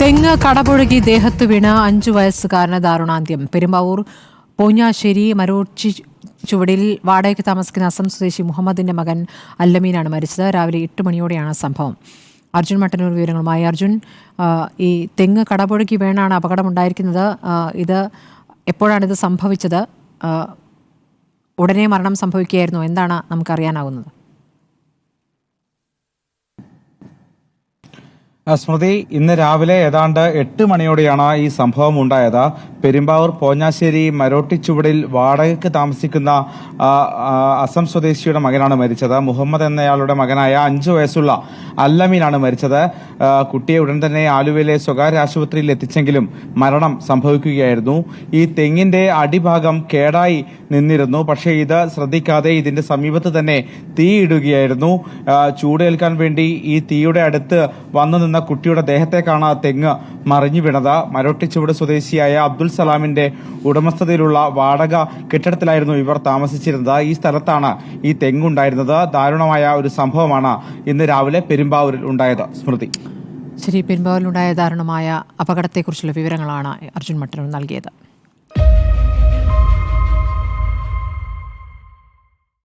തെങ്ങ് കടപുഴകി ദേഹത്ത് വീണ അഞ്ചു വയസ്സുകാരന് ദാരുണാന്ത്യം. പെരുമ്പാവൂർ പോഞ്ഞാശ്ശേരി മരോച്ചി ചുവടിൽ വാടകയ്ക്ക് താമസിക്കുന്ന അസം സ്വദേശി മുഹമ്മദിന്റെ മകൻ അല്ലമീനാണ് മരിച്ചത്. രാവിലെ എട്ട് മണിയോടെയാണ് സംഭവം. അർജുൻ മട്ടന്നൂർ വിവരങ്ങളുമായി. അർജുൻ ഈ തെങ്ങ് കടപുഴകി വീണാണ് അപകടമുണ്ടായിരിക്കുന്നത്. ഇത് എപ്പോഴാണ് ഇത് സംഭവിച്ചത് ഉടനെ മരണം സംഭവിക്കുകയായിരുന്നു. എന്താണ് നമുക്കറിയാനാകുന്നത് സ്മൃതി ഇന്ന് രാവിലെ ഏതാണ്ട് എട്ട് മണിയോടെയാണ് ഈ സംഭവം ഉണ്ടായത്. പെരുമ്പാവൂർ പോഞ്ഞാശ്ശേരി മരോട്ടിച്ചുവടിൽ വാടകയ്ക്ക് താമസിക്കുന്ന അസം സ്വദേശിയുടെ മകനാണ് മരിച്ചത്. മുഹമ്മദ് എന്നയാളുടെ മകനായ അഞ്ചു വയസ്സുള്ള അല്ലമീനാണ് മരിച്ചത്. കുട്ടിയെ ഉടൻ തന്നെ ആലുവയിലെ സ്വകാര്യ ആശുപത്രിയിൽ എത്തിച്ചെങ്കിലും മരണം സംഭവിക്കുകയായിരുന്നു. ഈ തെങ്ങിന്റെ അടിഭാഗം കേടായി നിന്നിരുന്നു. പക്ഷേ ഇത് ശ്രദ്ധിക്കാതെ ഇതിന്റെ സമീപത്ത് തന്നെ തീയിടുകയായിരുന്നു ചൂടേൽക്കാൻ വേണ്ടി ഈ തീയുടെ അടുത്ത് വന്നു നിന്ന കുട്ടിയുടെ ദേഹത്തേക്കാണ് തെങ്ങ് മറിഞ്ഞു വീണത്. മരോട്ടിച്ചുവട് സ്വദേശിയായ അബ്ദുൽ സലാമിന്റെ ഉടമസ്ഥതയിലുള്ള വാടക കെട്ടിടത്തിലായിരുന്നു ഇവർ താമസിച്ചിരുന്നത്. ഈ സ്ഥലത്താണ് ഈ തെങ്ങുണ്ടായിരുന്നത്. ദാരുണമായ ഒരു സംഭവമാണ് ഇന്ന് രാവിലെ പെരുമ്പാവൂരിൽ ഉണ്ടായത്. സ്മൃതി. ശരി പെരുമ്പാവൂരിലുണ്ടായ ദാരുണമായ അപകടത്തെക്കുറിച്ചുള്ള വിവരങ്ങളാണ് അർജുൻ മട്ടനും നൽകിയത്.